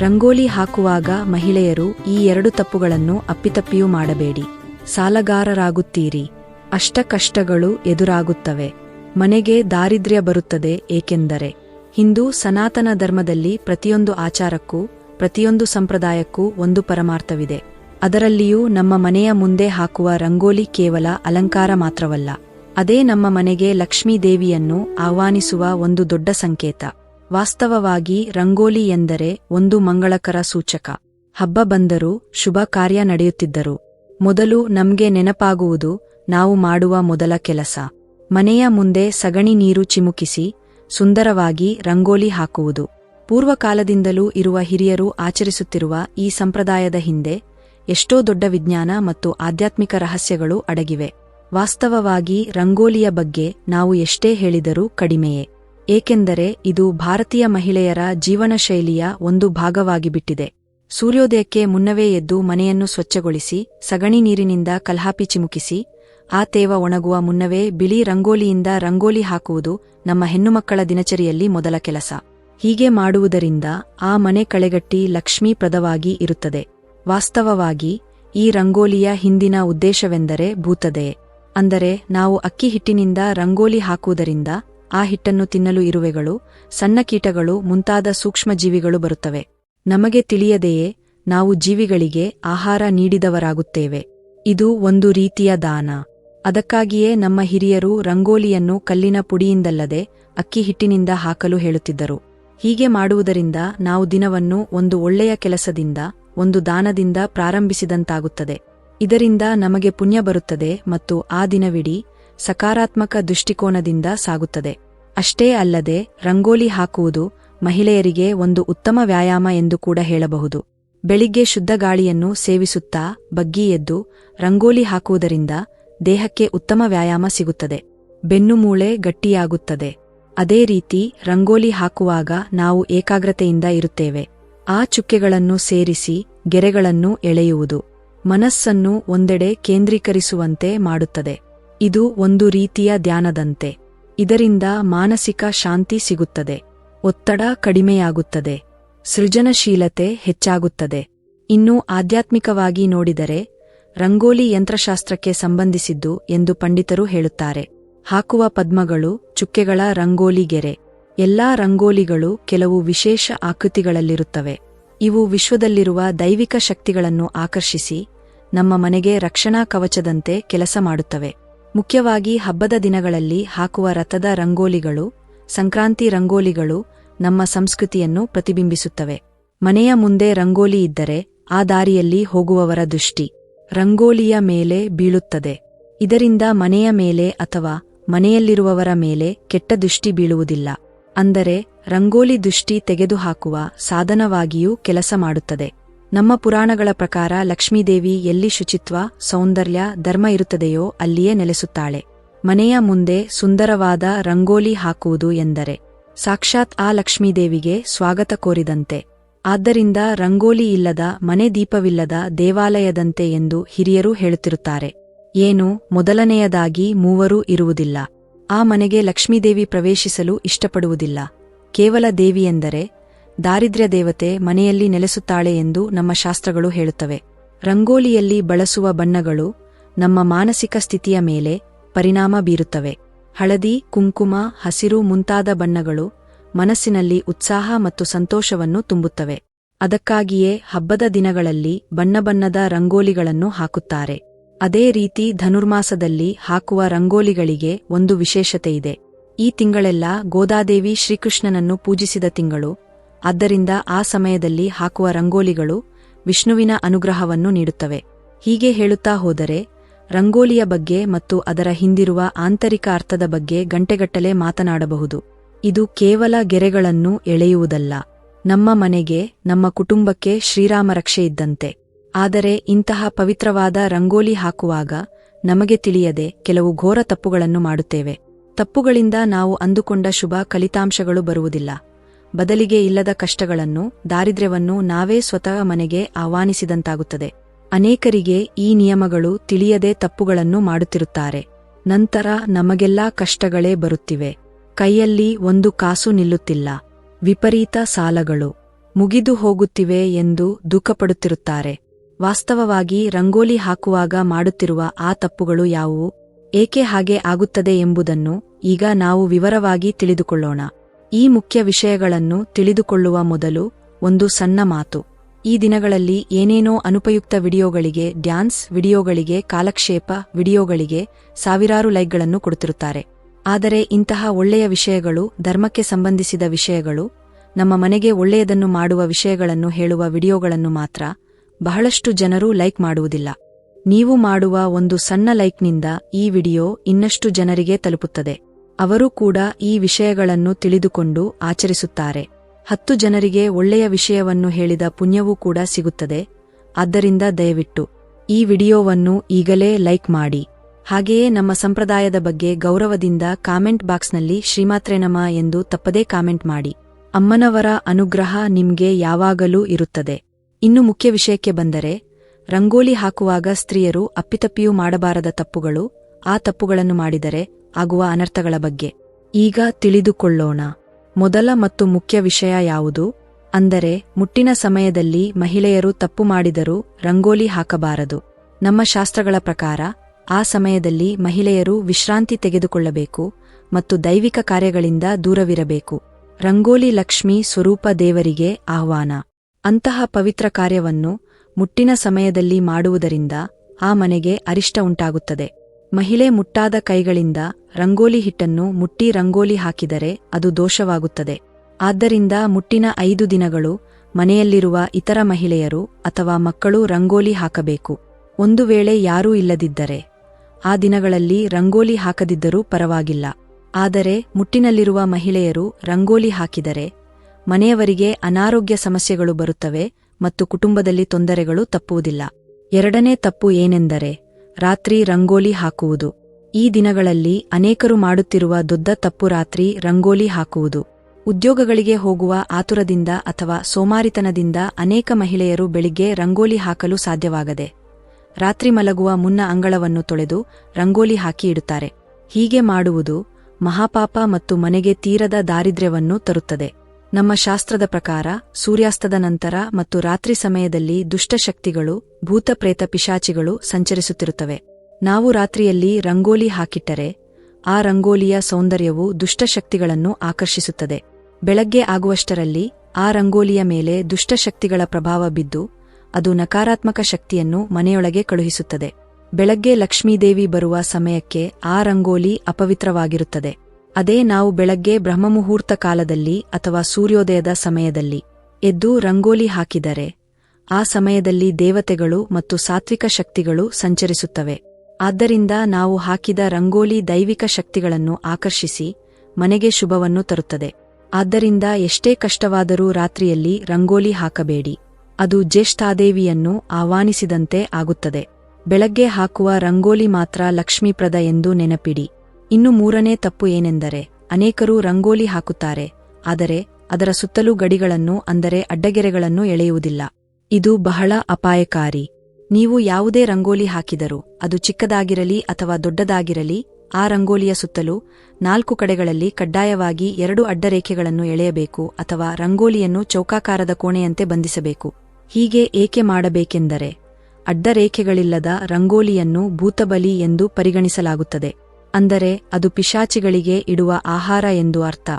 ರಂಗೋಲಿ ಹಾಕುವಾಗ ಮಹಿಳೆಯರು ಈ ಎರಡು ತಪ್ಪುಗಳನ್ನು ಅಪ್ಪಿತಪ್ಪಿಯೂ ಮಾಡಬೇಡಿ. ಸಾಲಗಾರರಾಗುತ್ತೀರಿ. ಅಷ್ಟ ಕಷ್ಟಗಳು ಎದುರಾಗುತ್ತವೆ. ಮನೆಗೆ ದಾರಿದ್ರ್ಯ ಬರುತ್ತದೆ ಏಕೆಂದರೆ ಹಿಂದೂ ಸನಾತನ ಧರ್ಮದಲ್ಲಿ ಪ್ರತಿಯೊಂದು ಆಚಾರಕ್ಕೂ, ಪ್ರತಿಯೊಂದು ಸಂಪ್ರದಾಯಕ್ಕೂ ಒಂದು ಪರಮಾರ್ಥವಿದೆ. ಅದರಲ್ಲಿಯೂ ನಮ್ಮ ಮನೆಯ ಮುಂದೆ ಹಾಕುವ ರಂಗೋಲಿ ಕೇವಲ ಅಲಂಕಾರ ಮಾತ್ರವಲ್ಲ. ಅದೇ ನಮ್ಮ ಮನೆಗೆ ಲಕ್ಷ್ಮೀ ದೇವಿಯನ್ನು ಆಹ್ವಾನಿಸುವ ಒಂದು ದೊಡ್ಡ ಸಂಕೇತ. ವಾಸ್ತವವಾಗಿ ರಂಗೋಲಿ ಎಂದರೆ ಒಂದು ಮಂಗಳಕರ ಸೂಚಕ. ಹಬ್ಬ ಬಂದರೂ ಶುಭ ಕಾರ್ಯ ನಡೆಯುತ್ತಿದ್ದರು. ಮೊದಲು ನಮ್ಗೆ ನೆನಪಾಗುವುದು ನಾವು ಮಾಡುವ ಮೊದಲ ಕೆಲಸ. ಮನೆಯ ಮುಂದೆ ಸಗಣಿ ನೀರು ಚಿಮುಕಿಸಿ, ಸುಂದರವಾಗಿ ರಂಗೋಲಿ ಹಾಕುವುದು. ಪೂರ್ವಕಾಲದಿಂದಲೂ ಇರುವ ಹಿರಿಯರು ಆಚರಿಸುತ್ತಿರುವ ಈ ಸಂಪ್ರದಾಯದ ಹಿಂದೆ ಎಷ್ಟೋ ದೊಡ್ಡ ವಿಜ್ಞಾನ ಮತ್ತು ಆಧ್ಯಾತ್ಮಿಕ ರಹಸ್ಯಗಳು ಅಡಗಿವೆ. ವಾಸ್ತವವಾಗಿ ರಂಗೋಲಿಯ ಬಗ್ಗೆ ನಾವು ಎಷ್ಟೇ ಹೇಳಿದರೂ ಕಡಿಮೆಯೇ. ಏಕೆಂದರೆ ಇದು ಭಾರತೀಯ ಮಹಿಳೆಯರ ಜೀವನಶೈಲಿಯ ಒಂದು ಭಾಗವಾಗಿಬಿಟ್ಟಿದೆ. ಸೂರ್ಯೋದಯಕ್ಕೆ ಮುನ್ನವೇ ಎದ್ದು ಮನೆಯನ್ನು ಸ್ವಚ್ಛಗೊಳಿಸಿ, ಸಗಣಿ ನೀರಿನಿಂದ ಕಲ್ಹಾಪಿ ಚಿಮುಕಿಸಿ, ಆ ತೇವ ಒಣಗುವ ಮುನ್ನವೇ ಬಿಳಿ ರಂಗೋಲಿಯಿಂದ ರಂಗೋಲಿ ಹಾಕುವುದು ನಮ್ಮ ಹೆಣ್ಣುಮಕ್ಕಳ ದಿನಚರಿಯಲ್ಲಿ ಮೊದಲ ಕೆಲಸ. ಹೀಗೆ ಮಾಡುವುದರಿಂದ ಆ ಮನೆ ಕಳೆಗಟ್ಟಿ ಲಕ್ಷ್ಮೀಪ್ರದವಾಗಿ ಇರುತ್ತದೆ. ವಾಸ್ತವವಾಗಿ, ಈ ರಂಗೋಲಿಯ ಹಿಂದಿನ ಉದ್ದೇಶವೆಂದರೆ ಭೂತದೆಯೇ ಅಂದರೆ ನಾವು ಅಕ್ಕಿ ಹಿಟ್ಟಿನಿಂದ ರಂಗೋಲಿ ಹಾಕುವುದರಿಂದ ಆ ಹಿಟ್ಟನ್ನು ತಿನ್ನಲು ಇರುವೆಗಳು, ಸಣ್ಣ ಕೀಟಗಳು, ಮುಂತಾದ ಸೂಕ್ಷ್ಮಜೀವಿಗಳು ಬರುತ್ತವೆ. ನಮಗೆ ತಿಳಿಯದೆಯೇ, ನಾವು ಜೀವಿಗಳಿಗೆ ಆಹಾರ ನೀಡಿದವರಾಗುತ್ತೇವೆ. ಇದು ಒಂದು ರೀತಿಯ ದಾನ. ಅದಕ್ಕಾಗಿಯೇ ನಮ್ಮ ಹಿರಿಯರು ರಂಗೋಲಿಯನ್ನು ಕಲ್ಲಿನ ಪುಡಿಯಿಂದಲ್ಲದೆ ಅಕ್ಕಿ ಹಿಟ್ಟಿನಿಂದ ಹಾಕಲು ಹೇಳುತ್ತಿದ್ದರು. ಹೀಗೆ ಮಾಡುವುದರಿಂದ ನಾವು ದಿನವನ್ನು ಒಂದು ಒಳ್ಳೆಯ ಕೆಲಸದಿಂದ, ಒಂದು ದಾನದಿಂದ ಪ್ರಾರಂಭಿಸಿದಂತಾಗುತ್ತದೆ. ಇದರಿಂದ ನಮಗೆ ಪುಣ್ಯ ಬರುತ್ತದೆ ಮತ್ತು ಆ ದಿನವಿಡೀ ಸಕಾರಾತ್ಮಕ ದೃಷ್ಟಿಕೋನದಿಂದ ಸಾಗುತ್ತದೆ. ಅಷ್ಟೇ ಅಲ್ಲದೆ, ರಂಗೋಲಿ ಹಾಕುವುದು ಮಹಿಳೆಯರಿಗೆ ಒಂದು ಉತ್ತಮ ವ್ಯಾಯಾಮ ಎಂದು ಕೂಡ ಹೇಳಬಹುದು. ಬೆಳಿಗ್ಗೆ ಶುದ್ಧ ಗಾಳಿಯನ್ನು ಸೇವಿಸುತ್ತಾ ಬಗ್ಗಿ ಎದ್ದು ರಂಗೋಲಿ ಹಾಕುವುದರಿಂದ ದೇಹಕ್ಕೆ ಉತ್ತಮ ವ್ಯಾಯಾಮ ಸಿಗುತ್ತದೆ. ಬೆನ್ನುಮೂಳೆ ಗಟ್ಟಿಯಾಗುತ್ತದೆ. ಅದೇ ರೀತಿ, ರಂಗೋಲಿ ಹಾಕುವಾಗ ನಾವು ಏಕಾಗ್ರತೆಯಿಂದ ಇರುತ್ತೇವೆ. ಆ ಚುಕ್ಕೆಗಳನ್ನು ಸೇರಿಸಿ ಗೆರೆಗಳನ್ನು ಎಳೆಯುವುದು ಮನಸ್ಸನ್ನು ಒಂದೆಡೆ ಕೇಂದ್ರೀಕರಿಸುವಂತೆ ಮಾಡುತ್ತದೆ. ಇದು ಒಂದು ರೀತಿಯ ಧ್ಯಾನದಂತೆ. ಇದರಿಂದ ಮಾನಸಿಕ ಶಾಂತಿ ಸಿಗುತ್ತದೆ. ಒತ್ತಡ ಕಡಿಮೆಯಾಗುತ್ತದೆ. ಸೃಜನಶೀಲತೆ ಹೆಚ್ಚಾಗುತ್ತದೆ. ಇನ್ನು ಆಧ್ಯಾತ್ಮಿಕವಾಗಿ ನೋಡಿದರೆ, ರಂಗೋಲಿ ಯಂತ್ರಶಾಸ್ತ್ರಕ್ಕೆ ಸಂಬಂಧಿಸಿದ್ದು ಎಂದು ಪಂಡಿತರು ಹೇಳುತ್ತಾರೆ. ಹಾಕುವ ಪದ್ಮಗಳು, ಚುಕ್ಕೆಗಳ ರಂಗೋಲಿ ಗೆರೆ. ಎಲ್ಲಾ ರಂಗೋಲಿಗಳು ಕೆಲವು ವಿಶೇಷ ಆಕೃತಿಗಳಲ್ಲಿರುತ್ತವೆ. ಇವು ವಿಶ್ವದಲ್ಲಿರುವ ದೈವಿಕ ಶಕ್ತಿಗಳನ್ನು ಆಕರ್ಷಿಸಿ, ನಮ್ಮ ಮನೆಗೆ ರಕ್ಷಣಾ ಕವಚದಂತೆ ಕೆಲಸ ಮಾಡುತ್ತವೆ. ಮುಖ್ಯವಾಗಿ ಹಬ್ಬದ ದಿನಗಳಲ್ಲಿ ಹಾಕುವ ರಥದ ರಂಗೋಲಿಗಳು, ಸಂಕ್ರಾಂತಿ ರಂಗೋಲಿಗಳು ನಮ್ಮ ಸಂಸ್ಕೃತಿಯನ್ನು ಪ್ರತಿಬಿಂಬಿಸುತ್ತವೆ. ಮನೆಯ ಮುಂದೆ ರಂಗೋಲಿ ಇದ್ದರೆ ಆ ದಾರಿಯಲ್ಲಿ ಹೋಗುವವರ ದೃಷ್ಟಿ ರಂಗೋಲಿಯ ಮೇಲೆ ಬೀಳುತ್ತದೆ. ಇದರಿಂದ ಮನೆಯ ಮೇಲೆ ಅಥವಾ ಮನೆಯಲ್ಲಿರುವವರ ಮೇಲೆ ಕೆಟ್ಟ ದೃಷ್ಟಿ ಬೀಳುವುದಿಲ್ಲ. ಅಂದರೆ ರಂಗೋಲಿ ದೃಷ್ಟಿ ತೆಗೆದುಹಾಕುವ ಸಾಧನವಾಗಿಯೂ ಕೆಲಸ ಮಾಡುತ್ತದೆ. ನಮ್ಮ ಪುರಾಣಗಳ ಪ್ರಕಾರ ಲಕ್ಷ್ಮೀದೇವಿ ಎಲ್ಲಿ ಶುಚಿತ್ವ, ಸೌಂದರ್ಯ, ಧರ್ಮ ಇರುತ್ತದೆಯೋ ಅಲ್ಲಿಯೇ ನೆಲೆಸುತ್ತಾಳೆ. ಮನೆಯ ಮುಂದೆ ಸುಂದರವಾದ ರಂಗೋಲಿ ಹಾಕುವುದು ಎಂದರೆ, ಸಾಕ್ಷಾತ್ ಆ ಲಕ್ಷ್ಮೀದೇವಿಗೆ ಸ್ವಾಗತ ಕೋರಿದಂತೆ. ಆದ್ದರಿಂದ ರಂಗೋಲಿ ಇಲ್ಲದ, ಮನೆ ದೀಪವಿಲ್ಲದ ದೇವಾಲಯದಂತೆ ಎಂದು ಹಿರಿಯರು ಹೇಳುತ್ತಿರುತ್ತಾರೆ. ಏನು, ಮೊದಲನೆಯದಾಗಿ ಮೂವರೂ ಇರುವುದಿಲ್ಲ. ಆ ಮನೆಗೆ ಲಕ್ಷ್ಮೀದೇವಿ ಪ್ರವೇಶಿಸಲು ಇಷ್ಟಪಡುವುದಿಲ್ಲ. ಕೇವಲ ದೇವಿಯೆಂದರೆ ದಾರಿದ್ರ್ಯ ದೇವತೆ ಮನೆಯಲ್ಲಿ ನೆಲೆಸುತ್ತಾಳೆ ಎಂದು ನಮ್ಮ ಶಾಸ್ತ್ರಗಳು ಹೇಳುತ್ತವೆ. ರಂಗೋಲಿಯಲ್ಲಿ ಬಳಸುವ ಬಣ್ಣಗಳು ನಮ್ಮ ಮಾನಸಿಕ ಸ್ಥಿತಿಯ ಮೇಲೆ ಪರಿಣಾಮ ಬೀರುತ್ತವೆ. ಹಳದಿ, ಕುಂಕುಮ, ಹಸಿರು ಮುಂತಾದ ಬಣ್ಣಗಳು ಮನಸ್ಸಿನಲ್ಲಿ ಉತ್ಸಾಹ ಮತ್ತು ಸಂತೋಷವನ್ನು ತುಂಬುತ್ತವೆ. ಅದಕ್ಕಾಗಿಯೇ ಹಬ್ಬದ ದಿನಗಳಲ್ಲಿ ಬಣ್ಣ ಬಣ್ಣದ ರಂಗೋಲಿಗಳನ್ನು ಹಾಕುತ್ತಾರೆ. ಅದೇ ರೀತಿ ಧನುರ್ಮಾಸದಲ್ಲಿ ಹಾಕುವ ರಂಗೋಲಿಗಳಿಗೆ ಒಂದು ವಿಶೇಷತೆಯಿದೆ ಈ ತಿಂಗಳೆಲ್ಲ ಗೋದಾದೇವಿ ಶ್ರೀಕೃಷ್ಣನನ್ನು ಪೂಜಿಸಿದ ತಿಂಗಳು ಆದ್ದರಿಂದ ಆ ಸಮಯದಲ್ಲಿ ಹಾಕುವ ರಂಗೋಲಿಗಳು ವಿಷ್ಣುವಿನ ಅನುಗ್ರಹವನ್ನು ನೀಡುತ್ತವೆ. ಹೀಗೆ ಹೇಳುತ್ತಾ ಹೋದರೆ, ರಂಗೋಲಿಯ ಬಗ್ಗೆ ಮತ್ತು ಅದರ ಹಿಂದಿರುವ ಆಂತರಿಕ ಅರ್ಥದ ಬಗ್ಗೆ ಗಂಟೆಗಟ್ಟಲೆ ಮಾತನಾಡಬಹುದು. ಇದು ಕೇವಲ ಗೆರೆಗಳನ್ನು ಎಳೆಯುವುದಲ್ಲ. ನಮ್ಮ ಮನೆಗೆ, ನಮ್ಮ ಕುಟುಂಬಕ್ಕೆ ಶ್ರೀರಾಮ ರಕ್ಷೆ ಇದ್ದಂತೆ. ಆದರೆ ಇಂತಹ ಪವಿತ್ರವಾದ ರಂಗೋಲಿ ಹಾಕುವಾಗ ನಮಗೆ ತಿಳಿಯದೆ ಕೆಲವು ಘೋರ ತಪ್ಪುಗಳನ್ನು ಮಾಡುತ್ತೇವೆ. ತಪ್ಪುಗಳಿಂದ ನಾವು ಅಂದುಕೊಂಡ ಶುಭ ಫಲಿತಾಂಶಗಳು ಬರುವುದಿಲ್ಲ. ಬದಲಿಗೆ ಇಲ್ಲದ ಕಷ್ಟಗಳನ್ನು, ದಾರಿದ್ರ್ಯವನ್ನು ನಾವೇ ಸ್ವತಃ ಮನೆಗೆ ಆಹ್ವಾನಿಸಿದಂತಾಗುತ್ತದೆ. ಅನೇಕರಿಗೆ ಈ ನಿಯಮಗಳು ತಿಳಿಯದೆ ತಪ್ಪುಗಳನ್ನು ಮಾಡುತ್ತಿರುತ್ತಾರೆ. ನಂತರ ನಮಗೆಲ್ಲಾ ಕಷ್ಟಗಳೇ ಬರುತ್ತಿವೆ. ಕೈಯಲ್ಲಿ ಒಂದು ಕಾಸು ನಿಲ್ಲುತ್ತಿಲ್ಲ. ವಿಪರೀತ ಸಾಲಗಳು ಮುಗಿದು ಹೋಗುತ್ತಿವೆ ಎಂದು ದುಃಖಪಡುತ್ತಿರುತ್ತಾರೆ. ವಾಸ್ತವವಾಗಿ ರಂಗೋಲಿ ಹಾಕುವಾಗ ಮಾಡುತ್ತಿರುವ ಆ ತಪ್ಪುಗಳು ಯಾವುವು? ಏಕೆ ಹಾಗೆ ಆಗುತ್ತದೆ ಎಂಬುದನ್ನು ಈಗ ನಾವು ವಿವರವಾಗಿ ತಿಳಿದುಕೊಳ್ಳೋಣ. ಈ ಮುಖ್ಯ ವಿಷಯಗಳನ್ನು ತಿಳಿದುಕೊಳ್ಳುವ ಮೊದಲು ಒಂದು ಸಣ್ಣ ಮಾತು. ಈ ದಿನಗಳಲ್ಲಿ ಏನೇನೋ ಅನುಪಯುಕ್ತ ವಿಡಿಯೋಗಳಿಗೆ, ಡ್ಯಾನ್ಸ್ ವಿಡಿಯೋಗಳಿಗೆ, ಕಾಲಕ್ಷೇಪ ವಿಡಿಯೋಗಳಿಗೆ ಸಾವಿರಾರು ಲೈಕ್ಗಳನ್ನು ಕೊಡುತ್ತಿರುತ್ತಾರೆ. ಆದರೆ ಇಂತಹ ಒಳ್ಳೆಯ ವಿಷಯಗಳು, ಧರ್ಮಕ್ಕೆ ಸಂಬಂಧಿಸಿದ ವಿಷಯಗಳು, ನಮ್ಮ ಮನೆಗೆ ಒಳ್ಳೆಯದನ್ನು ಮಾಡುವ ವಿಷಯಗಳನ್ನು ಹೇಳುವ ವಿಡಿಯೋಗಳನ್ನು ಮಾತ್ರ ಬಹಳಷ್ಟು ಜನರು ಲೈಕ್ ಮಾಡುವುದಿಲ್ಲ. ನೀವು ಮಾಡುವ ಒಂದು ಸಣ್ಣ ಲೈಕ್ನಿಂದ ಈ ವಿಡಿಯೋ ಇನ್ನಷ್ಟು ಜನರಿಗೆ ತಲುಪುತ್ತದೆ. ಅವರು ಕೂಡ ಈ ವಿಷಯಗಳನ್ನು ತಿಳಿದುಕೊಂಡು ಆಚರಿಸುತ್ತಾರೆ. ಹತ್ತು ಜನರಿಗೆ ಒಳ್ಳೆಯ ವಿಷಯವನ್ನು ಹೇಳಿದ ಪುಣ್ಯವೂ ಕೂಡ ಸಿಗುತ್ತದೆ. ಆದ್ದರಿಂದ ದಯವಿಟ್ಟು ಈ ವಿಡಿಯೋವನ್ನು ಈಗಲೇ ಲೈಕ್ ಮಾಡಿ. ಹಾಗೆಯೇ ನಮ್ಮ ಸಂಪ್ರದಾಯದ ಬಗ್ಗೆ ಗೌರವದಿಂದ ಕಾಮೆಂಟ್ ಬಾಕ್ಸ್ನಲ್ಲಿ ಶ್ರೀಮಾತ್ರೇನಮ ಎಂದು ತಪ್ಪದೇ ಕಾಮೆಂಟ್ ಮಾಡಿ. ಅಮ್ಮನವರ ಅನುಗ್ರಹ ನಿಮ್ಗೆ ಯಾವಾಗಲೂ ಇರುತ್ತದೆ. ಇನ್ನು ಮುಖ್ಯ ವಿಷಯಕ್ಕೆ ಬಂದರೆ, ರಂಗೋಲಿ ಹಾಕುವಾಗ ಸ್ತ್ರೀಯರು ಅಪ್ಪಿತಪ್ಪಿಯೂ ಮಾಡಬಾರದ ತಪ್ಪುಗಳು, ಆ ತಪ್ಪುಗಳನ್ನು ಮಾಡಿದರೆ ಆಗುವ ಅನರ್ಥಗಳ ಬಗ್ಗೆ. ಈಗ ತಿಳಿದುಕೊಳ್ಳೋಣ. ಮೊದಲ ಮತ್ತು ಮುಖ್ಯ ವಿಷಯ ಯಾವುದು? ಅಂದರೆ, ಮುಟ್ಟಿನ ಸಮಯದಲ್ಲಿ ಮಹಿಳೆಯರು ತಪ್ಪು ಮಾಡಿದರೂ ರಂಗೋಲಿ ಹಾಕಬಾರದು. ನಮ್ಮ ಶಾಸ್ತ್ರಗಳ ಪ್ರಕಾರ, ಆ ಸಮಯದಲ್ಲಿ ಮಹಿಳೆಯರು ವಿಶ್ರಾಂತಿ ತೆಗೆದುಕೊಳ್ಳಬೇಕು ಮತ್ತು ದೈವಿಕ ಕಾರ್ಯಗಳಿಂದ ದೂರವಿರಬೇಕು. ರಂಗೋಲಿ ಲಕ್ಷ್ಮಿ ಸ್ವರೂಪ ದೇವರಿಗೆ ಆಹ್ವಾನ. ಅಂತಹ ಪವಿತ್ರ ಕಾರ್ಯವನ್ನು ಮುಟ್ಟಿನ ಸಮಯದಲ್ಲಿ ಮಾಡುವುದರಿಂದ ಆ ಮನೆಗೆ ಅರಿಷ್ಟ ಉಂಟಾಗುತ್ತದೆ. ಮಹಿಳೆ ಮುಟ್ಟಾದ ಕೈಗಳಿಂದ ರಂಗೋಲಿ ಹಿಟ್ಟನ್ನು ಮುಟ್ಟಿ ರಂಗೋಲಿ ಹಾಕಿದರೆ ಅದು ದೋಷವಾಗುತ್ತದೆ. ಆದ್ದರಿಂದ ಮುಟ್ಟಿನ ಐದು ದಿನಗಳು ಮನೆಯಲ್ಲಿರುವ ಇತರ ಮಹಿಳೆಯರು ಅಥವಾ ಮಕ್ಕಳು ರಂಗೋಲಿ ಹಾಕಬೇಕು. ಒಂದು ವೇಳೆ ಯಾರೂ ಇಲ್ಲದಿದ್ದರೆ ಆ ದಿನಗಳಲ್ಲಿ ರಂಗೋಲಿ ಹಾಕದಿದ್ದರೂ ಪರವಾಗಿಲ್ಲ. ಆದರೆ ಮುಟ್ಟಿನಲ್ಲಿರುವ ಮಹಿಳೆಯರು ರಂಗೋಲಿ ಹಾಕಿದರೆ ಮನೆಯವರಿಗೆ ಅನಾರೋಗ್ಯ ಸಮಸ್ಯೆಗಳು ಬರುತ್ತವೆ ಮತ್ತು ಕುಟುಂಬದಲ್ಲಿ ತೊಂದರೆಗಳು ತಪ್ಪುವುದಿಲ್ಲ. ಎರಡನೇ ತಪ್ಪು ಏನೆಂದರೆ ರಾತ್ರಿ ರಂಗೋಲಿ ಹಾಕುವುದು. ಈ ದಿನಗಳಲ್ಲಿ ಅನೇಕರು ಮಾಡುತ್ತಿರುವ ದೊಡ್ಡ ತಪ್ಪು ರಾತ್ರಿ ರಂಗೋಲಿ ಹಾಕುವುದು. ಉದ್ಯೋಗಗಳಿಗೆ ಹೋಗುವ ಆತುರದಿಂದ ಅಥವಾ ಸೋಮಾರಿತನದಿಂದ ಅನೇಕ ಮಹಿಳೆಯರು ಬೆಳಿಗ್ಗೆ ರಂಗೋಲಿ ಹಾಕಲು ಸಾಧ್ಯವಾಗದೆ, ರಾತ್ರಿ ಮಲಗುವ ಮುನ್ನ ಅಂಗಳವನ್ನು ತೊಳೆದು ರಂಗೋಲಿ ಹಾಕಿ ಇಡುತ್ತಾರೆ. ಹೀಗೆ ಮಾಡುವುದು ಮಹಾಪಾಪ ಮತ್ತು ಮನೆಗೆ ತೀರದ ದಾರಿದ್ರ್ಯವನ್ನು ತರುತ್ತದೆ. ನಮ್ಮ ಶಾಸ್ತ್ರದ ಪ್ರಕಾರ, ಸೂರ್ಯಾಸ್ತದ ನಂತರ ಮತ್ತು ರಾತ್ರಿ ಸಮಯದಲ್ಲಿ ದುಷ್ಟಶಕ್ತಿಗಳು ಭೂತಪ್ರೇತ ಪಿಶಾಚಿಗಳು ಸಂಚರಿಸುತ್ತಿರುತ್ತವೆ. ನಾವು ರಾತ್ರಿಯಲ್ಲಿ ರಂಗೋಲಿ ಹಾಕಿಟ್ಟರೆ, ಆ ರಂಗೋಲಿಯ ಸೌಂದರ್ಯವು ದುಷ್ಟಶಕ್ತಿಗಳನ್ನು ಆಕರ್ಷಿಸುತ್ತದೆ. ಬೆಳಗ್ಗೆ ಆಗುವಷ್ಟರಲ್ಲಿ, ಆ ರಂಗೋಲಿಯ ಮೇಲೆ ದುಷ್ಟಶಕ್ತಿಗಳ ಪ್ರಭಾವ ಬಿದ್ದು, ಅದು ನಕಾರಾತ್ಮಕ ಶಕ್ತಿಯನ್ನು ಮನೆಯೊಳಗೆ ಕಳುಹಿಸುತ್ತದೆ. ಬೆಳಗ್ಗೆ ಲಕ್ಷ್ಮೀದೇವಿ ಬರುವ ಸಮಯಕ್ಕೆ ಆ ರಂಗೋಲಿ ಅಪವಿತ್ರವಾಗಿರುತ್ತದೆ. ಅದೇ ನಾವು ಬೆಳಗ್ಗೆ ಬ್ರಹ್ಮಮುಹೂರ್ತ ಕಾಲದಲ್ಲಿ ಅಥವಾ ಸೂರ್ಯೋದಯದ ಸಮಯದಲ್ಲಿ ಎದ್ದು ರಂಗೋಲಿ ಹಾಕಿದರೆ, ಆ ಸಮಯದಲ್ಲಿ ದೇವತೆಗಳು ಮತ್ತು ಸಾತ್ವಿಕ ಶಕ್ತಿಗಳು ಸಂಚರಿಸುತ್ತವೆ. ಆದ್ದರಿಂದ ನಾವು ಹಾಕಿದ ರಂಗೋಲಿ ದೈವಿಕ ಶಕ್ತಿಗಳನ್ನು ಆಕರ್ಷಿಸಿ, ಮನೆಗೆ ಶುಭವನ್ನು ತರುತ್ತದೆ. ಆದ್ದರಿಂದ ಎಷ್ಟೇ ಕಷ್ಟವಾದರೂ ರಾತ್ರಿಯಲ್ಲಿ ರಂಗೋಲಿ ಹಾಕಬೇಡಿ. ಅದು ಜ್ಯೇಷ್ಠಾದೇವಿಯನ್ನು ಆಹ್ವಾನಿಸಿದಂತೆ ಆಗುತ್ತದೆ. ಬೆಳಗ್ಗೆ ಹಾಕುವ ರಂಗೋಲಿ ಮಾತ್ರ ಲಕ್ಷ್ಮೀಪ್ರದ ಎಂದು ನೆನಪಿಡಿ. ಇನ್ನು ಮೂರನೇ ತಪ್ಪು ಏನೆಂದರೆ, ಅನೇಕರು ರಂಗೋಲಿ ಹಾಕುತ್ತಾರೆ, ಆದರೆ ಅದರ ಸುತ್ತಲೂ ಗಡಿಗಳನ್ನು ಅಂದರೆ ಅಡ್ಡಗೆರೆಗಳನ್ನು ಎಳೆಯುವುದಿಲ್ಲ. ಇದು ಬಹಳ ಅಪಾಯಕಾರಿ. ನೀವು ಯಾವುದೇ ರಂಗೋಲಿ ಹಾಕಿದರೂ ಅದು ಚಿಕ್ಕದಾಗಿರಲಿ ಅಥವಾ ದೊಡ್ಡದಾಗಿರಲಿ, ಆ ರಂಗೋಲಿಯ ಸುತ್ತಲೂ ನಾಲ್ಕು ಕಡೆಗಳಲ್ಲಿ ಕಡ್ಡಾಯವಾಗಿ ಎರಡು ಅಡ್ಡರೇಖೆಗಳನ್ನು ಎಳೆಯಬೇಕು ಅಥವಾ ರಂಗೋಲಿಯನ್ನು ಚೌಕಾಕಾರದ ಕೋಣೆಯಂತೆ ಬಂಧಿಸಬೇಕು. ಹೀಗೆ ಏಕೆ ಮಾಡಬೇಕೆಂದರೆ, ಅಡ್ಡರೇಖೆಗಳಿಲ್ಲದ ರಂಗೋಲಿಯನ್ನು ಭೂತಬಲಿ ಎಂದು ಪರಿಗಣಿಸಲಾಗುತ್ತದೆ. ಅಂದರೆ ಅದು ಪಿಶಾಚಿಗಳಿಗೆ ಇಡುವ ಆಹಾರ ಎಂದು ಅರ್ಥ.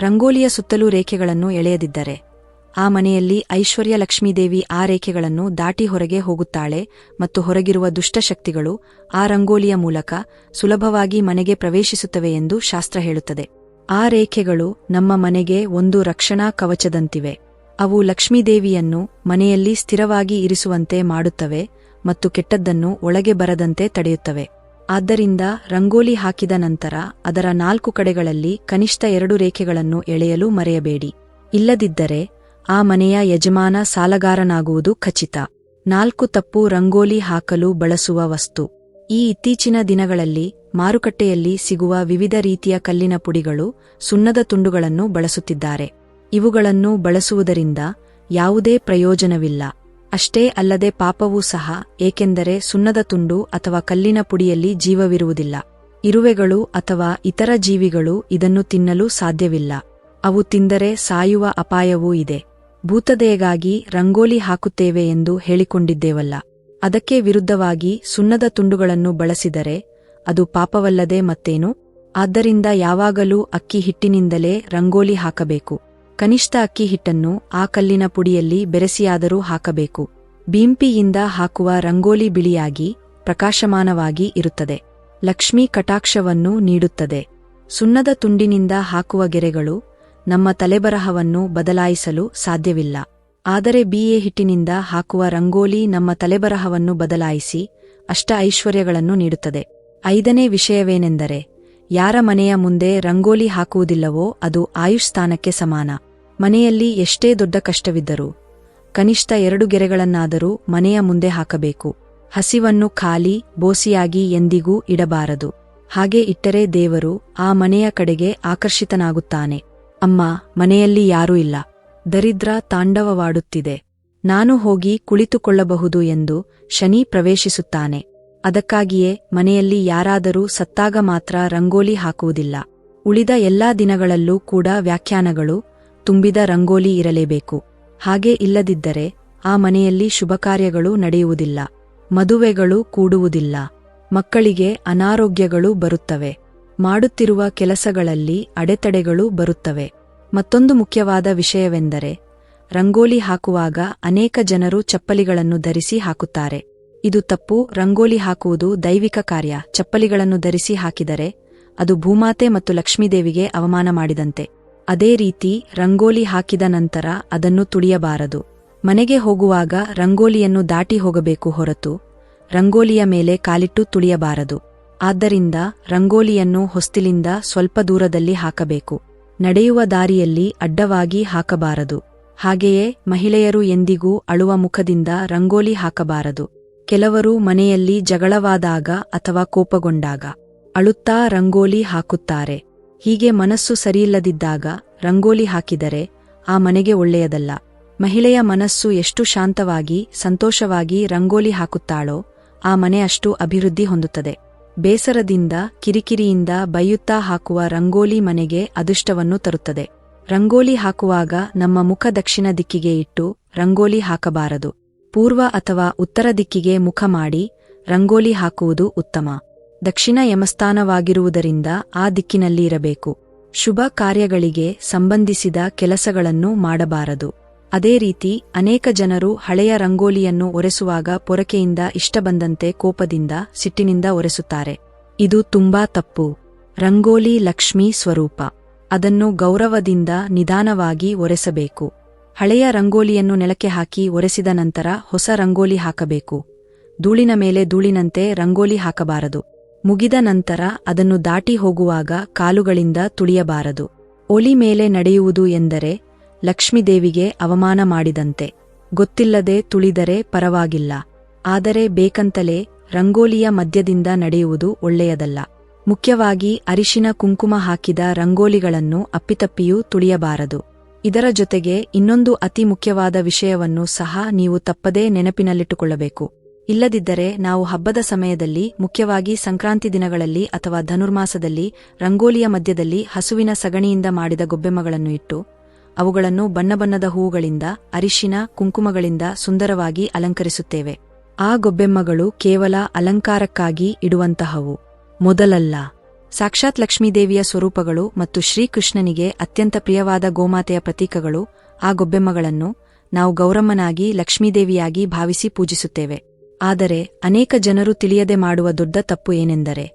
ರಂಗೋಲಿಯ ಸುತ್ತಲೂ ರೇಖೆಗಳನ್ನು ಎಳೆಯದಿದ್ದರೆ. ಆ ಮನೆಯಲ್ಲಿ ಐಶ್ವರ್ಯ ಲಕ್ಷ್ಮೀದೇವಿ ಆ ರೇಖೆಗಳನ್ನು ದಾಟಿ ಹೊರಗೆ ಹೋಗುತ್ತಾಳೆ ಮತ್ತು ಹೊರಗಿರುವ ದುಷ್ಟಶಕ್ತಿಗಳು ಆ ರಂಗೋಲಿಯ ಮೂಲಕ ಸುಲಭವಾಗಿ ಮನೆಗೆ ಪ್ರವೇಶಿಸುತ್ತವೆ ಎಂದು ಶಾಸ್ತ್ರ ಹೇಳುತ್ತದೆ. ಆ ರೇಖೆಗಳು ನಮ್ಮ ಮನೆಗೆ ಒಂದು ರಕ್ಷಣಾ ಕವಚದಂತಿವೆ. ಅವು ಲಕ್ಷ್ಮೀದೇವಿಯನ್ನು ಮನೆಯಲ್ಲಿ ಸ್ಥಿರವಾಗಿ ಇರಿಸುವಂತೆ ಮಾಡುತ್ತವೆ ಮತ್ತು ಕೆಟ್ಟದ್ದನ್ನು ಒಳಗೆ ಬರದಂತೆ ತಡೆಯುತ್ತವೆ. ಆದ್ದರಿಂದ ರಂಗೋಲಿ ಹಾಕಿದ ನಂತರ ಅದರ ನಾಲ್ಕು ಕಡೆಗಳಲ್ಲಿ ಕನಿಷ್ಠ ಎರಡು ರೇಖೆಗಳನ್ನು ಎಳೆಯಲು ಮರೆಯಬೇಡಿ. ಇಲ್ಲದಿದ್ದರೆ ಆ ಮನೆಯ ಯಜಮಾನ ಸಾಲಗಾರನಾಗುವುದು ಖಚಿತ. ನಾಲ್ಕು ತಪ್ಪು ರಂಗೋಲಿ ಹಾಕಲು ಬಳಸುವ ವಸ್ತು. ಈ ಇತ್ತೀಚಿನ ದಿನಗಳಲ್ಲಿ ಮಾರುಕಟ್ಟೆಯಲ್ಲಿ ಸಿಗುವ ವಿವಿಧ ರೀತಿಯ ಕಲ್ಲಿನ ಪುಡಿಗಳು ಸುಣ್ಣದ ತುಂಡುಗಳನ್ನು ಬಳಸುತ್ತಿದ್ದಾರೆ. ಇವುಗಳನ್ನು ಬಳಸುವುದರಿಂದ ಯಾವುದೇ ಪ್ರಯೋಜನವಿಲ್ಲ. ಅಷ್ಟೇ ಅಲ್ಲದೆ ಪಾಪವೂ ಸಹ, ಏಕೆಂದರೆ ಸುಣ್ಣದ ತುಂಡು ಅಥವಾ ಕಲ್ಲಿನ ಪುಡಿಯಲ್ಲಿ ಜೀವವಿರುವುದಿಲ್ಲ. ಇರುವೆಗಳು ಅಥವಾ ಇತರ ಜೀವಿಗಳು ಇದನ್ನು ತಿನ್ನಲು ಸಾಧ್ಯವಿಲ್ಲ. ಅವು ತಿಂದರೆ ಸಾಯುವ ಅಪಾಯವೂ ಇದೆ. ಭೂತದೆಯಗಾಗಿ ರಂಗೋಲಿ ಹಾಕುತ್ತೇವೆ ಎಂದು ಹೇಳಿಕೊಂಡಿದ್ದೇವಲ್ಲ. ಅದಕ್ಕೆ ವಿರುದ್ಧವಾಗಿ ಸುಣ್ಣದ ತುಂಡುಗಳನ್ನು ಬಳಸಿದರೆ ಅದು ಪಾಪವಲ್ಲದೆ ಮತ್ತೇನು? ಆದ್ದರಿಂದ ಯಾವಾಗಲೂ ಅಕ್ಕಿ ಹಿಟ್ಟಿನಿಂದಲೇ ರಂಗೋಲಿ ಹಾಕಬೇಕು. ಕನಿಷ್ಠ ಅಕ್ಕಿ ಹಿಟ್ಟನ್ನು ಆ ಕಲ್ಲಿನ ಪುಡಿಯಲ್ಲಿ ಬೆರೆಸಿಯಾದರೂ ಹಾಕಬೇಕು. ಬೀಂಪಿಯಿಂದ ಹಾಕುವ ರಂಗೋಲಿ ಬಿಳಿಯಾಗಿ, ಪ್ರಕಾಶಮಾನವಾಗಿ ಇರುತ್ತದೆ. ಲಕ್ಷ್ಮೀ ಕಟಾಕ್ಷವನ್ನು ನೀಡುತ್ತದೆ. ಸುಣ್ಣದ ತುಂಡಿನಿಂದ ಹಾಕುವ ಗೆರೆಗಳು ನಮ್ಮ ತಲೆಬರಹವನ್ನು ಬದಲಾಯಿಸಲು ಸಾಧ್ಯವಿಲ್ಲ. ಆದರೆ ಬಿಎ ಹಿಟ್ಟಿನಿಂದ ಹಾಕುವ ರಂಗೋಲಿ ನಮ್ಮ ತಲೆಬರಹವನ್ನು ಬದಲಾಯಿಸಿ ಅಷ್ಟ ಐಶ್ವರ್ಯಗಳನ್ನು ನೀಡುತ್ತದೆ. ಐದನೇ ವಿಷಯವೇನೆಂದರೆ, ಯಾರ ಮನೆಯ ಮುಂದೆ ರಂಗೋಲಿ ಹಾಕುವುದಿಲ್ಲವೋ ಅದು ಆಯುಷ್ ಸ್ಥಾನಕ್ಕೆ ಸಮಾನ. ಮನೆಯಲ್ಲಿ ಎಷ್ಟೇ ದೊಡ್ಡ ಕಷ್ಟವಿದ್ದರೂ, ಕನಿಷ್ಠ ಎರಡು ಗೆರೆಗಳನ್ನಾದರೂ ಮನೆಯ ಮುಂದೆ ಹಾಕಬೇಕು. ಹಸಿವನ್ನು ಖಾಲಿ, ಬೋಸಿಯಾಗಿ ಎಂದಿಗೂ ಇಡಬಾರದು. ಹಾಗೆ ಇಟ್ಟರೆ ದೇವರು ಆ ಮನೆಯ ಕಡೆಗೆ ಆಕರ್ಷಿತನಾಗುತ್ತಾನೆ. ಅಮ್ಮ, ಮನೆಯಲ್ಲಿ ಯಾರೂ ಇಲ್ಲ. ದರಿದ್ರ ತಾಂಡವವಾಡುತ್ತಿದೆ. ನಾನು ಹೋಗಿ ಕುಳಿತುಕೊಳ್ಳಬಹುದು ಎಂದು ಶನಿ ಪ್ರವೇಶಿಸುತ್ತಾನೆ. ಅದಕ್ಕಾಗಿಯೇ ಮನೆಯಲ್ಲಿ ಯಾರಾದರೂ ಸತ್ತಾಗ ಮಾತ್ರ ರಂಗೋಲಿ ಹಾಕುವುದಿಲ್ಲ. ಉಳಿದ ಎಲ್ಲಾ ದಿನಗಳಲ್ಲೂ ಕೂಡ ವ್ಯಾಖ್ಯಾನಗಳು ತುಂಬಿದ ರಂಗೋಲಿ ಇರಲೇಬೇಕು. ಹಾಗೆ ಇಲ್ಲದಿದ್ದರೆ ಆ ಮನೆಯಲ್ಲಿ ಶುಭಕಾರ್ಯಗಳು ನಡೆಯುವುದಿಲ್ಲ. ಮದುವೆಗಳು ಕೂಡುವುದಿಲ್ಲ. ಮಕ್ಕಳಿಗೆ ಅನಾರೋಗ್ಯಗಳು ಬರುತ್ತವೆ. ಮಾಡುತ್ತಿರುವ ಕೆಲಸಗಳಲ್ಲಿ ಅಡೆತಡೆಗಳು ಬರುತ್ತವೆ. ಮತ್ತೊಂದು ಮುಖ್ಯವಾದ ವಿಷಯವೆಂದರೆ, ರಂಗೋಲಿ ಹಾಕುವಾಗ ಅನೇಕ ಜನರು ಚಪ್ಪಲಿಗಳನ್ನು ಧರಿಸಿ ಹಾಕುತ್ತಾರೆ. ಇದು ತಪ್ಪು. ರಂಗೋಲಿ ಹಾಕುವುದು ದೈವಿಕ ಕಾರ್ಯ. ಚಪ್ಪಲಿಗಳನ್ನು ಧರಿಸಿ ಹಾಕಿದರೆ ಅದು ಭೂಮಾತೆ ಮತ್ತು ಲಕ್ಷ್ಮೀದೇವಿಗೆ ಅವಮಾನ ಮಾಡಿದಂತೆ. ಅದೇ ರೀತಿ ರಂಗೋಲಿ ಹಾಕಿದ ನಂತರ ಅದನ್ನು ತುಳಿಯಬಾರದು. ಮನೆಗೆ ಹೋಗುವಾಗ ರಂಗೋಲಿಯನ್ನು ದಾಟಿ ಹೋಗಬೇಕು ಹೊರತು ರಂಗೋಲಿಯ ಮೇಲೆ ಕಾಲಿಟ್ಟು ತುಳಿಯಬಾರದು. ಆದ್ದರಿಂದ ರಂಗೋಲಿಯನ್ನು ಹೊಸ್ತಿಲಿಂದ ಸ್ವಲ್ಪ ದೂರದಲ್ಲಿ ಹಾಕಬೇಕು. ನಡೆಯುವ ದಾರಿಯಲ್ಲಿ ಅಡ್ಡವಾಗಿ ಹಾಕಬಾರದು. ಹಾಗೆಯೇ ಮಹಿಳೆಯರು ಎಂದಿಗೂ ಅಳುವ ಮುಖದಿಂದ ರಂಗೋಲಿ ಹಾಕಬಾರದು. ಕೆಲವರು ಮನೆಯಲ್ಲಿ ಜಗಳವಾದಾಗ ಅಥವಾ ಕೋಪಗೊಂಡಾಗ ಅಳುತ್ತಾ ರಂಗೋಲಿ ಹಾಕುತ್ತಾರೆ. ಹೀಗೆ ಮನಸ್ಸು ಸರಿಯಿಲ್ಲದಿದ್ದಾಗ ರಂಗೋಲಿ ಹಾಕಿದರೆ ಆ ಮನೆಗೆ ಒಳ್ಳೆಯದಲ್ಲ. ಮಹಿಳೆಯ ಮನಸ್ಸು ಎಷ್ಟು ಶಾಂತವಾಗಿ, ಸಂತೋಷವಾಗಿ ರಂಗೋಲಿ ಹಾಕುತ್ತಾಳೋ ಆ ಮನೆ ಅಷ್ಟು ಅಭಿವೃದ್ಧಿ ಹೊಂದುತ್ತದೆ. ಬೇಸರದಿಂದ, ಕಿರಿಕಿರಿಯಿಂದ ಬೈಯುತ್ತಾ ಹಾಕುವ ರಂಗೋಲಿ ಮನೆಗೆ ಅದೃಷ್ಟವನ್ನು ತರುತ್ತದೆ. ರಂಗೋಲಿ ಹಾಕುವಾಗ ನಮ್ಮ ಮುಖ ದಕ್ಷಿಣ ದಿಕ್ಕಿಗೆ ಇಟ್ಟು ರಂಗೋಲಿ ಹಾಕಬಾರದು. ಪೂರ್ವ ಅಥವಾ ಉತ್ತರ ದಿಕ್ಕಿಗೆ ಮುಖ ಮಾಡಿ ರಂಗೋಲಿ ಹಾಕುವುದು ಉತ್ತಮ. ದಕ್ಷಿಣ ಯಮಸ್ಥಾನವಾಗಿರುವುದರಿಂದ ಆ ದಿಕ್ಕಿನಲ್ಲಿ ಇರಬೇಕು ಶುಭ ಕಾರ್ಯಗಳಿಗೆ ಸಂಬಂಧಿಸಿದ ಕೆಲಸಗಳನ್ನು ಮಾಡಬಾರದು. ಅದೇ ರೀತಿ ಅನೇಕ ಜನರು ಹಳೆಯ ರಂಗೋಲಿಯನ್ನು ಒರೆಸುವಾಗ ಪೊರಕೆಯಿಂದ ಇಷ್ಟ ಬಂದಂತೆ ಕೋಪದಿಂದ ಸಿಟ್ಟಿನಿಂದ ಒರೆಸುತ್ತಾರೆ. ಇದು ತುಂಬಾ ತಪ್ಪು. ರಂಗೋಲಿ ಲಕ್ಷ್ಮೀ ಸ್ವರೂಪ. ಅದನ್ನು ಗೌರವದಿಂದ ನಿಧಾನವಾಗಿ ಒರೆಸಬೇಕು. ಹಳೆಯ ರಂಗೋಲಿಯನ್ನು ನೆಲಕ್ಕೆ ಹಾಕಿ ಒರೆಸಿದ ನಂತರ ಹೊಸ ರಂಗೋಲಿ ಹಾಕಬೇಕು. ಧೂಳಿನ ಮೇಲೆ ಧೂಳಿನಂತೆ ರಂಗೋಲಿ ಹಾಕಬಾರದು. ಮುಗಿದ ನಂತರ ಅದನ್ನು ದಾಟಿ ಹೋಗುವಾಗ ಕಾಲುಗಳಿಂದ ತುಳಿಯಬಾರದು. ಒಲಿ ಮೇಲೆ ನಡೆಯುವುದು ಎಂದರೆ ಲಕ್ಷ್ಮೀದೇವಿಗೆ ಅವಮಾನ ಮಾಡಿದಂತೆ. ಗೊತ್ತಿಲ್ಲದೆ ತುಳಿದರೆ ಪರವಾಗಿಲ್ಲ. ಆದರೆ ಬೇಕಂತಲೇ ರಂಗೋಲಿಯ ಮಧ್ಯದಿಂದ ನಡೆಯುವುದು ಒಳ್ಳೆಯದಲ್ಲ. ಮುಖ್ಯವಾಗಿ ಅರಿಶಿನ ಕುಂಕುಮ ಹಾಕಿದ ರಂಗೋಲಿಗಳನ್ನು ಅಪ್ಪಿತಪ್ಪಿಯೂ ತುಳಿಯಬಾರದು. ಇದರ ಜೊತೆಗೆ ಇನ್ನೊಂದು ಅತಿ ಮುಖ್ಯವಾದ ವಿಷಯವನ್ನು ಸಹ ನೀವು ತಪ್ಪದೇ ನೆನಪಿನಲ್ಲಿಟ್ಟುಕೊಳ್ಳಬೇಕು. ಇಲ್ಲದಿದ್ದರೆ ನಾವು ಹಬ್ಬದ ಸಮಯದಲ್ಲಿ, ಮುಖ್ಯವಾಗಿ ಸಂಕ್ರಾಂತಿ ದಿನಗಳಲ್ಲಿ ಅಥವಾ ಧನುರ್ಮಾಸದಲ್ಲಿ, ರಂಗೋಲಿಯ ಮಧ್ಯದಲ್ಲಿ ಹಸುವಿನ ಸಗಣಿಯಿಂದ ಮಾಡಿದ ಗೊಬ್ಬೆಮ್ಮಗಳನ್ನು ಇಟ್ಟು, ಅವುಗಳನ್ನು ಬಣ್ಣ ಬಣ್ಣದ ಹೂವುಗಳಿಂದ, ಅರಿಶಿನ, ಕುಂಕುಮಗಳಿಂದ ಸುಂದರವಾಗಿ ಅಲಂಕರಿಸುತ್ತೇವೆ. ಆ ಗೊಬ್ಬೆಮ್ಮಗಳು ಕೇವಲ ಅಲಂಕಾರಕ್ಕಾಗಿ ಇಡುವಂತಹವು. ಮೊದಲಲ್ಲ. ಸಾಕ್ಷಾತ್ ಲಕ್ಷ್ಮೀದೇವಿಯ ಸ್ವರೂಪಗಳು ಮತ್ತು ಶ್ರೀಕೃಷ್ಣನಿಗೆ ಅತ್ಯಂತ ಪ್ರಿಯವಾದ ಗೋಮಾತೆಯ ಪ್ರತೀಕಗಳು ಆ ಗೊಬ್ಬೆಮ್ಮಗಳನ್ನು ನಾವು ಗೌರಮ್ಮನಾಗಿ, ಲಕ್ಷ್ಮೀದೇವಿಯಾಗಿ ಭಾವಿಸಿ ಪೂಜಿಸುತ್ತೇವೆ. ಆದರೆ ಅನೇಕ ಜನರು ತಿಳಿಯದೆ ಮಾಡುವ ದೊಡ್ಡ ತಪ್ಪು ಏನೆಂದರೆ,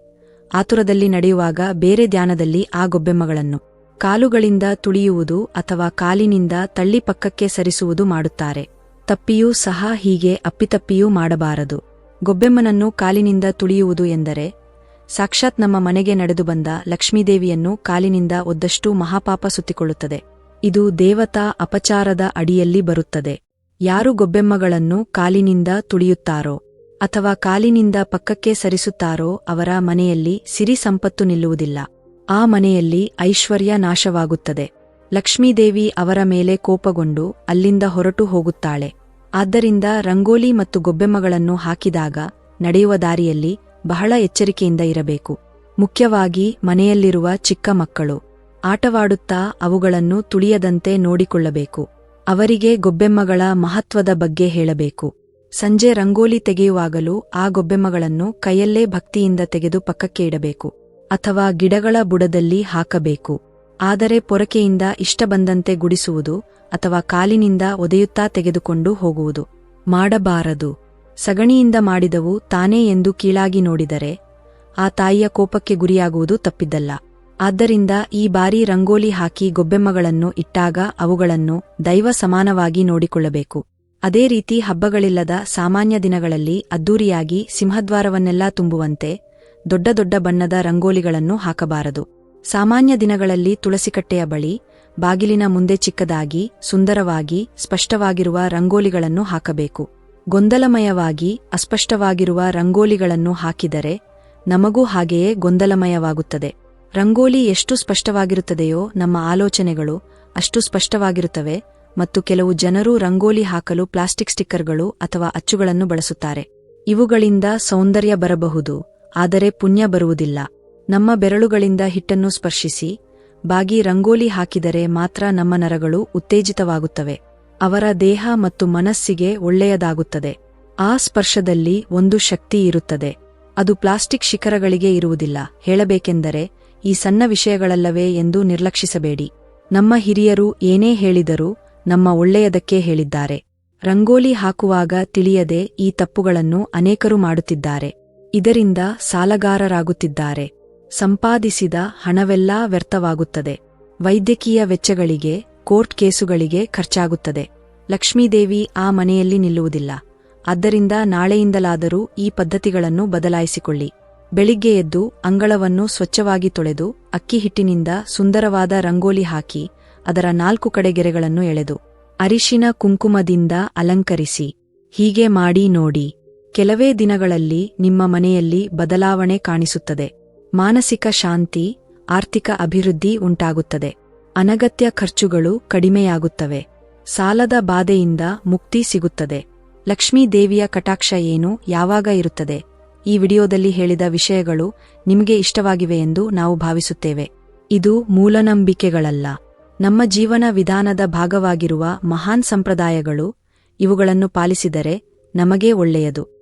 ಆತುರದಲ್ಲಿ ನಡೆಯುವಾಗ ಬೇರೆ ಧ್ಯಾನದಲ್ಲಿ ಆ ಗೊಬ್ಬೆಮ್ಮಗಳನ್ನು, ಕಾಲುಗಳಿಂದ ತುಳಿಯುವುದು ಅಥವಾ ಕಾಲಿನಿಂದ ತಳ್ಳಿ ಪಕ್ಕಕ್ಕೆ ಸರಿಸುವುದು ಮಾಡುತ್ತಾರೆ. ತಪ್ಪಿಯೂ ಸಹ ಹೀಗೆ ಅಪ್ಪಿತಪ್ಪಿಯೂ ಮಾಡಬಾರದು. ಗೊಬ್ಬೆಮ್ಮನನ್ನು ಕಾಲಿನಿಂದ ತುಳಿಯುವುದು ಎಂದರೆ, ಸಾಕ್ಷಾತ್ ನಮ್ಮ ಮನೆಗೆ ನಡೆದು ಬಂದ ಲಕ್ಷ್ಮೀದೇವಿಯನ್ನು ಕಾಲಿನಿಂದ ಒದ್ದಷ್ಟು ಮಹಾಪಾಪ ಸುತ್ತಿಕೊಳ್ಳುತ್ತದೆ. ಇದು ದೇವತಾ ಅಪಚಾರದ ಅಡಿಯಲ್ಲಿ ಬರುತ್ತದೆ. ಯಾರು ಗೊಬ್ಬೆಮ್ಮಗಳನ್ನು ಕಾಲಿನಿಂದ ತುಳಿಯುತ್ತಾರೋ ಅಥವಾ ಕಾಲಿನಿಂದ ಪಕ್ಕಕ್ಕೆ ಸರಿಸುತ್ತಾರೋ ಅವರ ಮನೆಯಲ್ಲಿ ಸಿರಿ ಸಂಪತ್ತು ನಿಲ್ಲುವುದಿಲ್ಲ. ಆ ಮನೆಯಲ್ಲಿ ಐಶ್ವರ್ಯ ನಾಶವಾಗುತ್ತದೆ. ಲಕ್ಷ್ಮೀದೇವಿ ಅವರ ಮೇಲೆ ಕೋಪಗೊಂಡು ಅಲ್ಲಿಂದ ಹೊರಟು ಹೋಗುತ್ತಾಳೆ. ಆದ್ದರಿಂದ ರಂಗೋಲಿ ಮತ್ತು ಗೊಬ್ಬೆಮ್ಮಗಳನ್ನು ಹಾಕಿದಾಗ ನಡೆಯುವ ದಾರಿಯಲ್ಲಿ ಬಹಳ ಎಚ್ಚರಿಕೆಯಿಂದ ಇರಬೇಕು. ಮುಖ್ಯವಾಗಿ ಮನೆಯಲ್ಲಿರುವ ಚಿಕ್ಕ ಮಕ್ಕಳು. ಆಟವಾಡುತ್ತಾ ಅವುಗಳನ್ನು ತುಳಿಯದಂತೆ ನೋಡಿಕೊಳ್ಳಬೇಕು. ಅವರಿಗೆ ಗೊಬ್ಬೆಮ್ಮಗಳ ಮಹತ್ವದ ಬಗ್ಗೆ ಹೇಳಬೇಕು. ಸಂಜೆ ರಂಗೋಲಿ ತೆಗೆಯುವಾಗಲೂ ಆ ಗೊಬ್ಬೆಮ್ಮಗಳನ್ನು ಕೈಯಲ್ಲೇ ಭಕ್ತಿಯಿಂದ ತೆಗೆದು ಪಕ್ಕಕ್ಕೆ ಇಡಬೇಕು. ಅಥವಾ ಗಿಡಗಳ ಬುಡದಲ್ಲಿ ಹಾಕಬೇಕು. ಆದರೆ ಪೊರಕೆಯಿಂದ ಇಷ್ಟ ಬಂದಂತೆ ಗುಡಿಸುವುದು ಅಥವಾ ಕಾಲಿನಿಂದ ಒದೆಯುತ್ತಾ ತೆಗೆದುಕೊಂಡು ಹೋಗುವುದು. ಮಾಡಬಾರದು. ಸಗಣಿಯಿಂದ ಮಾಡಿದವು ತಾನೇ ಎಂದು ಕೀಳಾಗಿ ನೋಡಿದರೆ, ಆ ತಾಯಿಯ ಕೋಪಕ್ಕೆ ಗುರಿಯಾಗುವುದು ತಪ್ಪಿದ್ದಲ್ಲ. ಆದ್ದರಿಂದ ಈ ಬಾರಿ ರಂಗೋಲಿ ಹಾಕಿ ಗೊಬ್ಬೆಮ್ಮಗಳನ್ನು ಇಟ್ಟಾಗ ಅವುಗಳನ್ನು ದೈವ ಸಮಾನವಾಗಿ ನೋಡಿಕೊಳ್ಳಬೇಕು. ಅದೇ ರೀತಿ ಹಬ್ಬಗಳಿಲ್ಲದ ಸಾಮಾನ್ಯ ದಿನಗಳಲ್ಲಿ ಅದ್ದೂರಿಯಾಗಿ ಸಿಂಹದ್ವಾರವನ್ನೆಲ್ಲ ತುಂಬುವಂತೆ ದೊಡ್ಡ ದೊಡ್ಡ ಬಣ್ಣದ ರಂಗೋಲಿಗಳನ್ನು ಹಾಕಬಾರದು. ಸಾಮಾನ್ಯ ದಿನಗಳಲ್ಲಿ ತುಳಸಿಕಟ್ಟೆಯ ಬಳಿ ಬಾಗಿಲಿನ ಮುಂದೆ ಚಿಕ್ಕದಾಗಿ, ಸುಂದರವಾಗಿ, ಸ್ಪಷ್ಟವಾಗಿರುವ ರಂಗೋಲಿಗಳನ್ನು ಹಾಕಬೇಕು. ಗೊಂದಲಮಯವಾಗಿ ಅಸ್ಪಷ್ಟವಾಗಿರುವ ರಂಗೋಲಿಗಳನ್ನು ಹಾಕಿದರೆ ನಮಗೂ ಹಾಗೆಯೇ ಗೊಂದಲಮಯವಾಗುತ್ತದೆ. ರಂಗೋಲಿ ಎಷ್ಟು ಸ್ಪಷ್ಟವಾಗಿರುತ್ತದೆಯೋ ನಮ್ಮ ಆಲೋಚನೆಗಳು ಅಷ್ಟು ಸ್ಪಷ್ಟವಾಗಿರುತ್ತವೆ ಮತ್ತು ಕೆಲವು ಜನರು ರಂಗೋಲಿ ಹಾಕಲು ಪ್ಲಾಸ್ಟಿಕ್ ಸ್ಟಿಕ್ಕರ್ಗಳು ಅಥವಾ ಅಚ್ಚುಗಳನ್ನು ಬಳಸುತ್ತಾರೆ. ಇವುಗಳಿಂದ ಸೌಂದರ್ಯ ಬರಬಹುದು, ಆದರೆ ಪುಣ್ಯ ಬರುವುದಿಲ್ಲ. ನಮ್ಮ ಬೆರಳುಗಳಿಂದ ಹಿಟ್ಟನ್ನು ಸ್ಪರ್ಶಿಸಿ, ಬಾಗಿ ರಂಗೋಲಿ ಹಾಕಿದರೆ ಮಾತ್ರ ನಮ್ಮ ನರಗಳು ಉತ್ತೇಜಿತವಾಗುತ್ತವೆ. ಅವರ ದೇಹ ಮತ್ತು ಮನಸ್ಸಿಗೆ ಒಳ್ಳೆಯದಾಗುತ್ತದೆ. ಆ ಸ್ಪರ್ಶದಲ್ಲಿ ಒಂದು ಶಕ್ತಿ ಇರುತ್ತದೆ. ಅದು ಪ್ಲಾಸ್ಟಿಕ್ ಶಿಖರಗಳಿಗೆ ಇರುವುದಿಲ್ಲ. ಹೇಳಬೇಕೆಂದರೆ ಈ ಸಣ್ಣ ವಿಷಯಗಳಲ್ಲವೇ ಎಂದು ನಿರ್ಲಕ್ಷಿಸಬೇಡಿ. ನಮ್ಮ ಹಿರಿಯರು ಏನೇ ಹೇಳಿದರೂ ನಮ್ಮ ಒಳ್ಳೆಯದಕ್ಕೆ ಹೇಳಿದ್ದಾರೆ. ರಂಗೋಲಿ ಹಾಕುವಾಗ ತಿಳಿಯದೆ ಈ ತಪ್ಪುಗಳನ್ನು ಅನೇಕರು ಮಾಡುತ್ತಿದ್ದಾರೆ. ಇದರಿಂದ ಸಾಲಗಾರರಾಗುತ್ತಿದ್ದಾರೆ. ಸಂಪಾದಿಸಿದ ಹಣವೆಲ್ಲಾ ವ್ಯರ್ಥವಾಗುತ್ತದೆ. ವೈದ್ಯಕೀಯ ವೆಚ್ಚಗಳಿಗೆ, ಕೋರ್ಟ್ ಕೇಸುಗಳಿಗೆ ಖರ್ಚಾಗುತ್ತದೆ. ಲಕ್ಷ್ಮೀದೇವಿ ಆ ಮನೆಯಲ್ಲಿ ನಿಲ್ಲುವುದಿಲ್ಲ. ಆದ್ದರಿಂದ ನಾಳೆಯಿಂದಲಾದರೂ ಈ ಪದ್ಧತಿಗಳನ್ನು ಬದಲಾಯಿಸಿಕೊಳ್ಳಿ. ಬೆಳಿಗ್ಗೆ ಎದ್ದು ಅಂಗಳವನ್ನು ಸ್ವಚ್ಛವಾಗಿ ತೊಳೆದು ಅಕ್ಕಿ ಹಿಟ್ಟಿನಿಂದ ಸುಂದರವಾದ ರಂಗೋಲಿ ಹಾಕಿ ಅದರ ನಾಲ್ಕು ಕಡೆಗೆರೆಗಳನ್ನು ಎಳೆದು ಅರಿಶಿನ ಕುಂಕುಮದಿಂದ ಅಲಂಕರಿಸಿ. ಹೀಗೆ ಮಾಡಿ ನೋಡಿ. ಕೆಲವೇ ದಿನಗಳಲ್ಲಿ ನಿಮ್ಮ ಮನೆಯಲ್ಲಿ ಬದಲಾವಣೆ ಕಾಣಿಸುತ್ತದೆ. ಮಾನಸಿಕ ಶಾಂತಿ, ಆರ್ಥಿಕ ಅಭಿವೃದ್ಧಿ ಉಂಟಾಗುತ್ತದೆ. ಅನಗತ್ಯ ಖರ್ಚುಗಳು ಕಡಿಮೆಯಾಗುತ್ತವೆ. ಸಾಲದ ಬಾಧೆಯಿಂದ ಮುಕ್ತಿ ಸಿಗುತ್ತದೆ. ಲಕ್ಷ್ಮೀ ದೇವಿಯ ಕಟಾಕ್ಷ ಏನು ಯಾವಾಗ ಇರುತ್ತದೆ? ಈ ವಿಡಿಯೋದಲ್ಲಿ ಹೇಳಿದ ವಿಷಯಗಳು ನಿಮಗೆ ಇಷ್ಟವಾಗಿವೆ ಎಂದು ನಾವು ಭಾವಿಸುತ್ತೇವೆ. ಇದು ಮೂಲನಂಬಿಕೆಗಳಲ್ಲ. ನಮ್ಮ ಜೀವನ ವಿಧಾನದ ಭಾಗವಾಗಿರುವ ಮಹಾನ್ ಸಂಪ್ರದಾಯಗಳು ಇವುಗಳನ್ನು ಪಾಲಿಸಿದರೆ ನಮಗೇ ಒಳ್ಳೆಯದು.